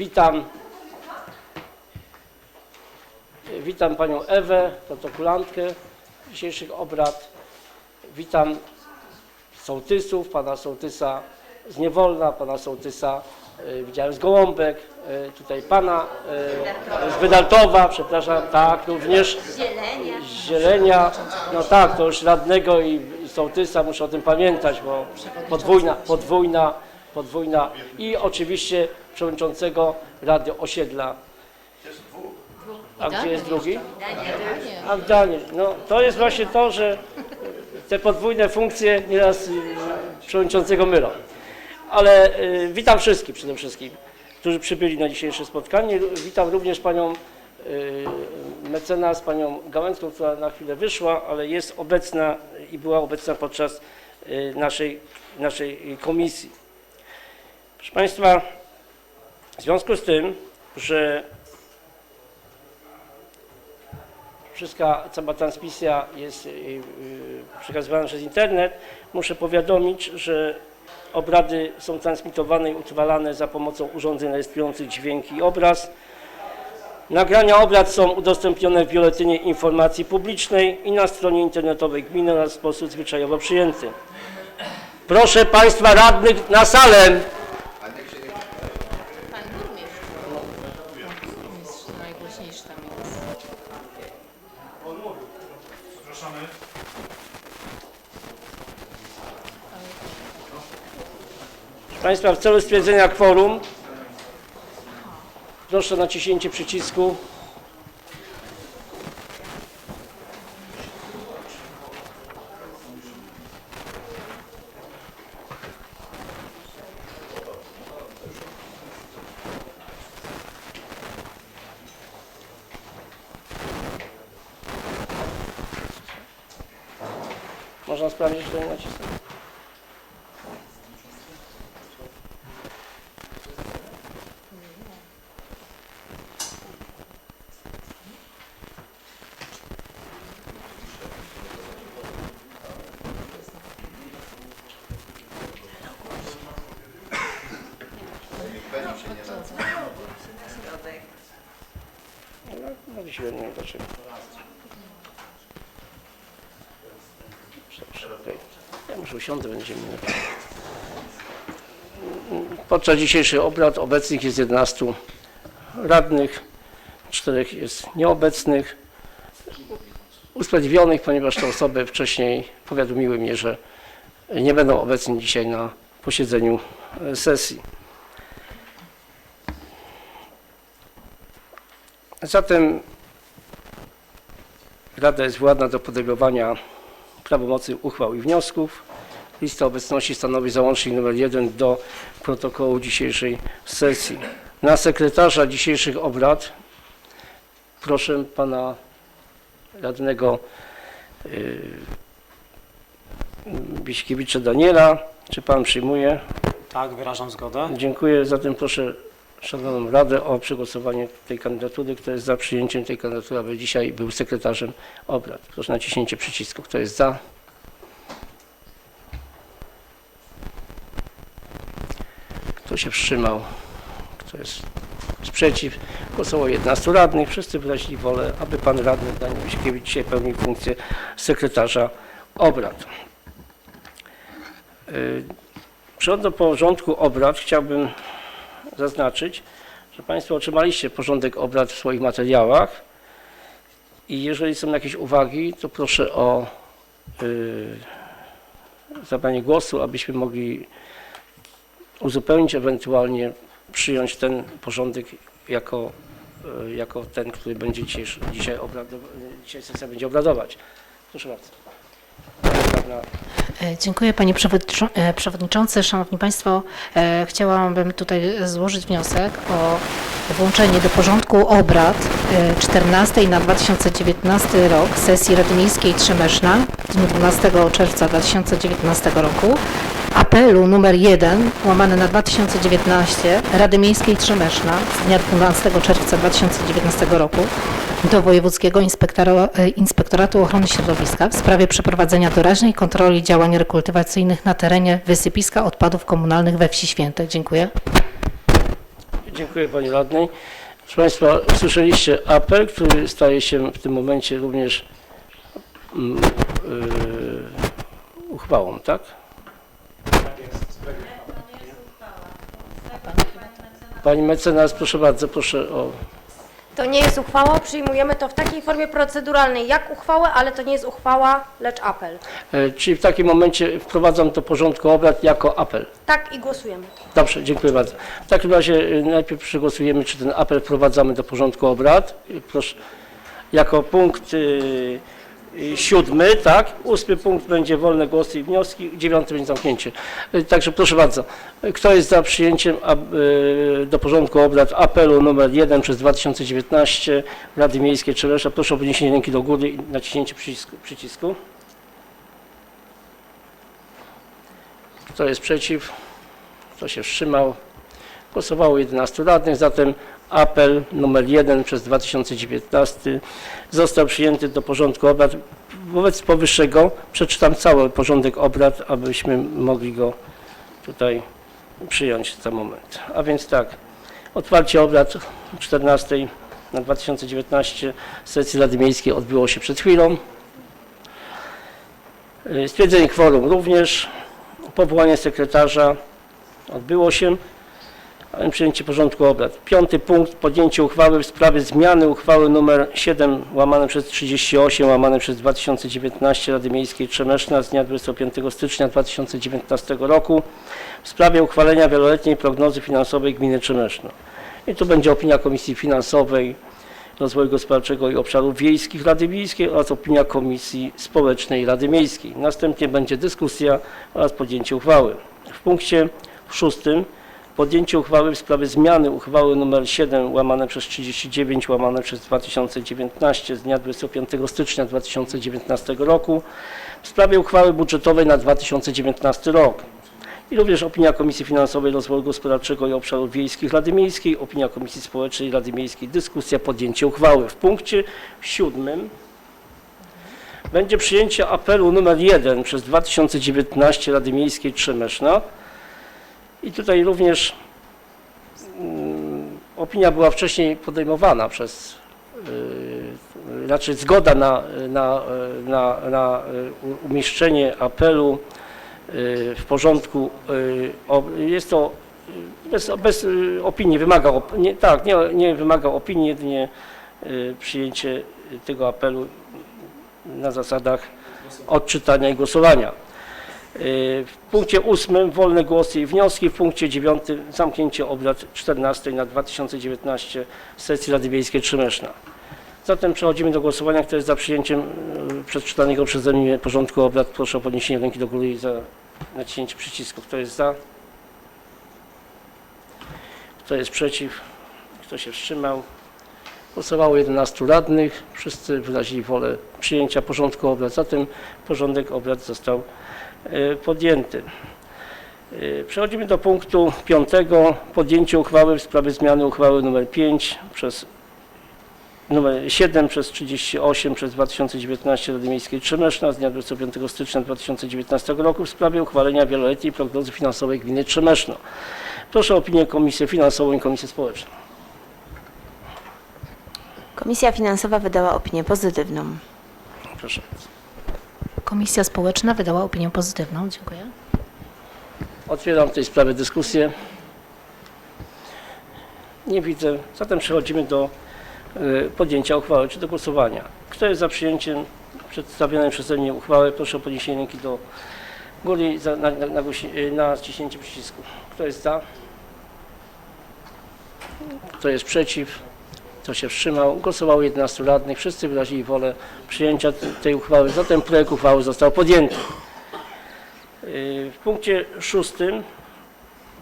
Witam. Witam panią Ewę, protokolantkę dzisiejszych obrad. Witam sołtysów, pana sołtysa z Niewolna, pana sołtysa e, widziałem z Gołąbek, e, tutaj pana e, z Wydaltowa, przepraszam, tak, również Zielenia. z Zielenia. No tak, to już radnego i, i sołtysa muszę o tym pamiętać, bo podwójna, podwójna, podwójna i oczywiście przewodniczącego Rady Osiedla. A gdzie jest drugi? A w Daniel. No to jest właśnie to, że te podwójne funkcje nieraz y, przewodniczącego mylą. Ale y, witam wszystkich przede wszystkim, którzy przybyli na dzisiejsze spotkanie. Witam również panią y, mecenas, panią Gałęzką, która na chwilę wyszła, ale jest obecna i była obecna podczas y, naszej, naszej komisji. Proszę Państwa, w związku z tym, że wszystka cała transmisja jest y, y, przekazywana przez internet, muszę powiadomić, że obrady są transmitowane i utrwalane za pomocą urządzeń rejestrujących dźwięk i obraz. Nagrania obrad są udostępnione w Biuletynie Informacji Publicznej i na stronie internetowej gminy oraz w sposób zwyczajowo przyjęty. Proszę Państwa radnych na salę. Państwa, w celu stwierdzenia kworum proszę o naciśnięcie przycisku. Można sprawdzić, że nie nacisnę. No, no nie wiem dlaczego. Okej. Ja muszę usiądę, będzie mi lepiej. Podczas dzisiejszych obrad obecnych jest 11 radnych, czterech jest nieobecnych, usprawiedliwionych, ponieważ te osoby wcześniej powiadomiły mnie, że nie będą obecni dzisiaj na posiedzeniu sesji. Zatem Rada jest władna do podejmowania prawomocnych uchwał i wniosków. Lista obecności stanowi załącznik nr 1 do protokołu dzisiejszej sesji. Na sekretarza dzisiejszych obrad proszę pana radnego yy, Biśkiewicza Daniela. Czy pan przyjmuje? Tak, wyrażam zgodę. Dziękuję. Zatem proszę Szanowną Radę o przegłosowanie tej kandydatury. Kto jest za przyjęciem tej kandydatury, aby dzisiaj był sekretarzem obrad? Proszę naciśnięcie przycisku. Kto jest za? Kto się wstrzymał? Kto jest sprzeciw? Głosowało 11 radnych. Wszyscy wyrazili wolę, aby pan radny Daniel Wiśkiewicz dzisiaj pełnił funkcję sekretarza obrad. Yy, Przechodząc do porządku obrad, chciałbym zaznaczyć, że Państwo otrzymaliście porządek obrad w swoich materiałach i jeżeli są jakieś uwagi, to proszę o y, zabranie głosu, abyśmy mogli uzupełnić, ewentualnie przyjąć ten porządek jako, y, jako ten, który będzie dzisiaj, dzisiaj, obrado, dzisiaj sesja będzie obradować. Proszę bardzo. E, Dziękuję Panie e, Przewodniczący. Szanowni Państwo, e, chciałabym tutaj złożyć wniosek o włączenie do porządku obrad e, 14 na 2019 rok sesji Rady Miejskiej Trzemeszna w dniu 12 czerwca 2019 roku apelu numer 1 łamane na 2019 Rady Miejskiej Trzemeszna z dnia 12 czerwca 2019 roku do Wojewódzkiego e, Inspektoratu Ochrony Środowiska w sprawie przeprowadzenia doraźnej kontroli działań rekultywacyjnych na terenie wysypiska odpadów komunalnych we Wsi Święte. Dziękuję. Dziękuję Pani Radnej. Proszę Państwa, słyszeliście apel, który staje się w tym momencie również yy, uchwałą, tak? Pani mecenas, proszę bardzo, proszę o... To nie jest uchwała, przyjmujemy to w takiej formie proceduralnej jak uchwałę, ale to nie jest uchwała, lecz apel. E, Czyli w takim momencie wprowadzam do porządku obrad jako apel. Tak i głosujemy. Dobrze, dziękuję bardzo. W takim razie y, najpierw przegłosujemy, czy ten apel wprowadzamy do porządku obrad. Proszę, jako punkt y, siódmy, tak? Ósmy punkt będzie wolne głosy i wnioski, dziewiąty będzie zamknięcie. Y, Także proszę bardzo, kto jest za przyjęciem y, do porządku obrad apelu numer 1 przez 2019 Rady Miejskiej Trzebesza? Proszę o podniesienie ręki do góry i naciśnięcie przycisku. przycisku. Kto jest przeciw? Kto się wstrzymał? Głosowało 11 radnych, zatem apel numer 1 przez 2019 został przyjęty do porządku obrad. Wobec powyższego przeczytam cały porządek obrad, abyśmy mogli go tutaj przyjąć za moment. A więc tak, otwarcie obrad 14 na 2019 sesji Rady Miejskiej odbyło się przed chwilą. Stwierdzenie kworum również. Powołanie sekretarza odbyło się. Przyjęcie porządku obrad. Piąty punkt, podjęcie uchwały w sprawie zmiany uchwały nr 7 łamane przez 38 łamane przez 2019 Rady Miejskiej Trzemeszna z dnia 25 stycznia 2019 roku w sprawie uchwalenia wieloletniej prognozy finansowej gminy Trzemeszno. I tu będzie opinia Komisji Finansowej, Rozwoju Gospodarczego i Obszarów Wiejskich Rady Miejskiej oraz opinia Komisji Społecznej Rady Miejskiej. Następnie będzie dyskusja oraz podjęcie uchwały. W punkcie szóstym podjęcie uchwały w sprawie zmiany uchwały nr 7 łamane przez 39 łamane przez 2019 z dnia 25 stycznia 2019 roku w sprawie uchwały budżetowej na 2019 rok. I również opinia Komisji Finansowej, Rozwoju Gospodarczego i Obszarów Wiejskich Rady Miejskiej, opinia Komisji Społecznej Rady Miejskiej, dyskusja, podjęcie uchwały. W punkcie siódmym będzie przyjęcie apelu numer 1 przez 2019 Rady Miejskiej Trzemeszna. I tutaj również mm, opinia była wcześniej podejmowana przez, yy, znaczy zgoda na, na, na, na y, umieszczenie apelu y, w porządku, y, jest to y, bez, bez y, opinii, wymaga, nie, tak, nie, nie wymaga opinii, jedynie y, przyjęcie tego apelu na zasadach odczytania i głosowania. W punkcie ósmym wolne głosy i wnioski, w punkcie dziewiątym zamknięcie obrad 14 na 2019 sesji Rady Miejskiej Trzymeszna. Zatem przechodzimy do głosowania. Kto jest za przyjęciem y, przeczytanego przeze mnie porządku obrad, proszę o podniesienie ręki do góry i za naciśnięcie przycisku. Kto jest za? Kto jest przeciw? Kto się wstrzymał? Głosowało 11 radnych. Wszyscy wyrazili wolę przyjęcia porządku obrad. Zatem porządek obrad został podjęty. Y, Przechodzimy do punktu piątego. Podjęcie uchwały w sprawie zmiany uchwały nr 5 przez numer 7 przez 38 przez 2019 Rady Miejskiej Trzemeszna z dnia 25 stycznia 2019 roku w sprawie uchwalenia wieloletniej prognozy finansowej gminy Trzemeszno. Proszę o opinię Komisję Finansową i Komisję Społeczną. Komisja Finansowa wydała opinię pozytywną. Proszę. Komisja Społeczna wydała opinię pozytywną. Dziękuję. Otwieram w tej sprawie dyskusję. Nie widzę. Zatem przechodzimy do y, podjęcia uchwały czy do głosowania. Kto jest za przyjęciem przedstawionej przeze mnie uchwały? Proszę o podniesienie ręki do góry na, na, na, y, na przycisku. Kto jest za? Kto jest przeciw? Kto się wstrzymał? Głosowało 11 radnych. Wszyscy wyrazili wolę przyjęcia tej uchwały. Zatem projekt uchwały został podjęty. Y, W punkcie szóstym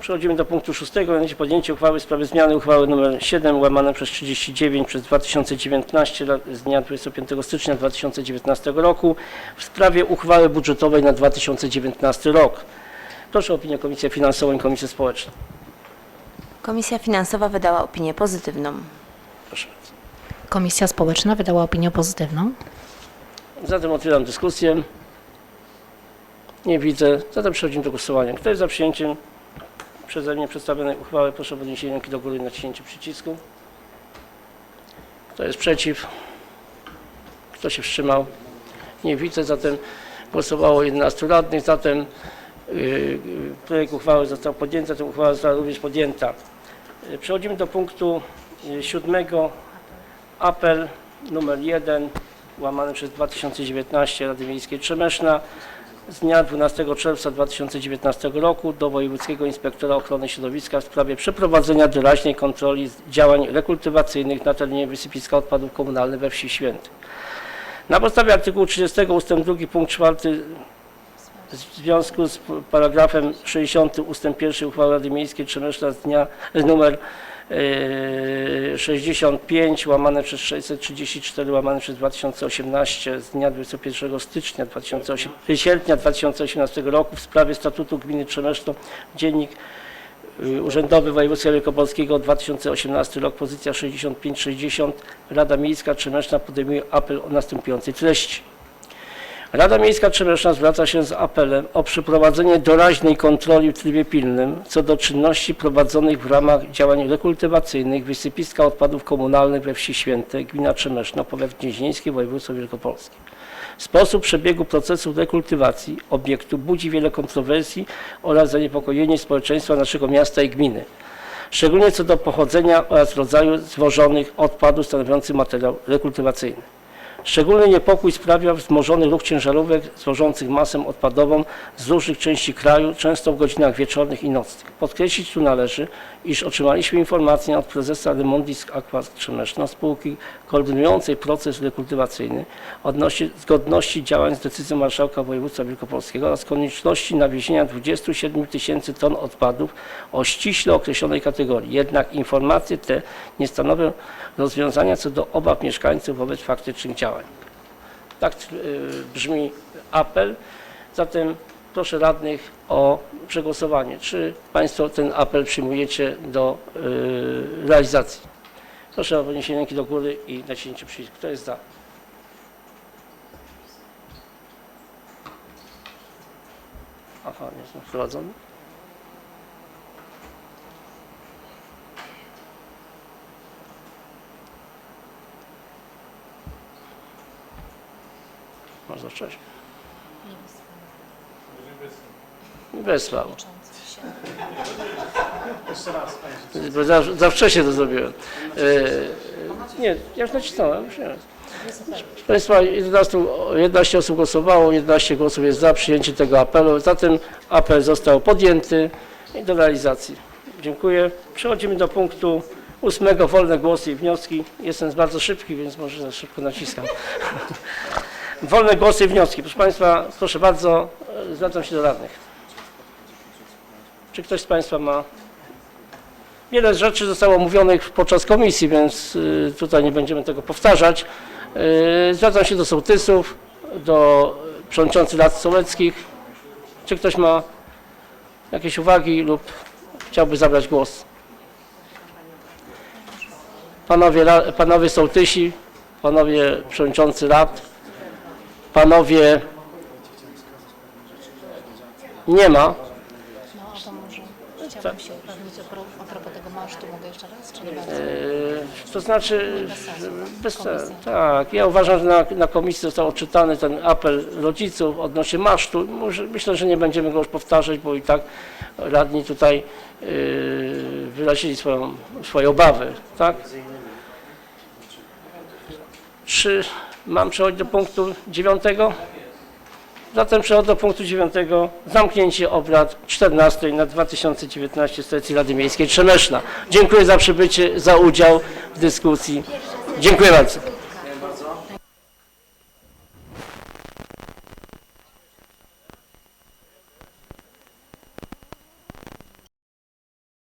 przechodzimy do punktu szóstego, mianowicie podjęcie uchwały w sprawie zmiany uchwały nr 7 łamane przez 39 przez 2019 lat- z dnia 25 stycznia 2019 roku w sprawie uchwały budżetowej na 2019 rok. Proszę o opinię Komisji Finansową i Komisję Społeczną. Komisja Finansowa wydała opinię pozytywną. Proszę. Komisja Społeczna wydała opinię pozytywną. Zatem otwieram dyskusję. Nie widzę. Zatem przechodzimy do głosowania. Kto jest za przyjęciem przeze mnie przedstawionej uchwały proszę o podniesienie ręki do góry i naciśnięcie przycisku. Kto jest przeciw? Kto się wstrzymał? Nie widzę, zatem głosowało 11 radnych, zatem yy, yy, projekt uchwały został podjęty, ta uchwała została również podjęta. Yy, Przechodzimy do punktu siódmego. Apel numer 1 łamany przez 2019 Rady Miejskiej Trzemeszna z dnia 12 czerwca 2019 roku do Wojewódzkiego Inspektora Ochrony Środowiska w sprawie przeprowadzenia doraźnej kontroli działań rekultywacyjnych na terenie wysypiska odpadów komunalnych we wsi Święty. Na podstawie artykułu 30 ust. 2 punkt 4 w związku z paragrafem 60 ust. 1 uchwały Rady Miejskiej Trzemeszna z dnia numer e, 65 łamane przez 634 łamane przez 2018 z dnia 21 stycznia 2008, sierpnia 2018 roku w sprawie statutu gminy Trzemeszno dziennik y, Urzędowy Województwa Wielkopolskiego 2018 rok pozycja 65-60 Rada Miejska Trzemeszna podejmuje apel o następującej treści. Rada Miejska Trzemeszna zwraca się z apelem o przeprowadzenie doraźnej kontroli w trybie pilnym co do czynności prowadzonych w ramach działań rekultywacyjnych wysypiska odpadów komunalnych we wsi Święte, gmina Trzemeszna, powiat gnieźnieński, województwo wielkopolskie. Sposób przebiegu procesu rekultywacji obiektu budzi wiele kontrowersji oraz zaniepokojenie społeczeństwa naszego miasta i gminy. Szczególnie co do pochodzenia oraz rodzaju zwożonych odpadów stanowiących materiał rekultywacyjny. Szczególny niepokój sprawia wzmożony ruch ciężarówek zwożących masę odpadową z różnych części kraju, często w godzinach wieczornych i nocnych. Podkreślić tu należy, iż otrzymaliśmy informację od prezesa Remondis Aqua Trzemeszna, spółki koordynującej proces rekultywacyjny odnośnie zgodności działań z decyzją Marszałka Województwa Wielkopolskiego oraz konieczności nawiezienia 27 tysięcy ton odpadów o ściśle określonej kategorii. Jednak informacje te nie stanowią rozwiązania co do obaw mieszkańców wobec faktycznych działań. Tak y, brzmi apel. Zatem proszę radnych o przegłosowanie. Czy Państwo ten apel przyjmujecie do y, realizacji? Proszę o podniesienie ręki do góry i naciśnięcie przycisku. Kto jest za? Aha, nie są wprowadzone. Można wcześniej. Nie wysłał. Bo za, za wcześnie to zrobiłem. E, nie, ja już nacisnąłem. Już nie. Proszę Państwa, 11, 11 osób głosowało, 11 głosów jest za przyjęciem tego apelu. Zatem apel został podjęty i do realizacji. Dziękuję. Przechodzimy do punktu ósmego. Wolne głosy i wnioski. Jestem bardzo szybki, więc może za szybko naciskam. Wolne głosy i wnioski. Proszę Państwa, proszę bardzo, e, zwracam się do radnych. Czy ktoś z Państwa ma? Wiele rzeczy zostało mówionych podczas komisji, więc y, tutaj nie będziemy tego powtarzać. Y, Zwracam się do sołtysów, do przewodniczących lat sołeckich. Czy ktoś ma jakieś uwagi lub chciałby zabrać głos? Panowie, panowie sołtysi, panowie przewodniczący rad, panowie... Nie ma. No, to może chciałabym się upewnić a pro- a propos tego masztu. Mogę jeszcze raz, czy nie bardzo? Yy, To znaczy, sensu. bez, Komisja. tak, ja uważam, że na, na komisji został odczytany ten apel rodziców odnośnie masztu. Może, myślę, że nie będziemy go już powtarzać, bo i tak radni tutaj yy, wyrazili swoją, swoje obawy, tak? Czy mam przechodzić do punktu dziewiątego? Zatem przechodzę do punktu dziewiątego. Zamknięcie obrad 14 na 2019 sesji Rady Miejskiej Trzemeszna. Dziękuję za przybycie, za udział w dyskusji. Dziękuję bardzo.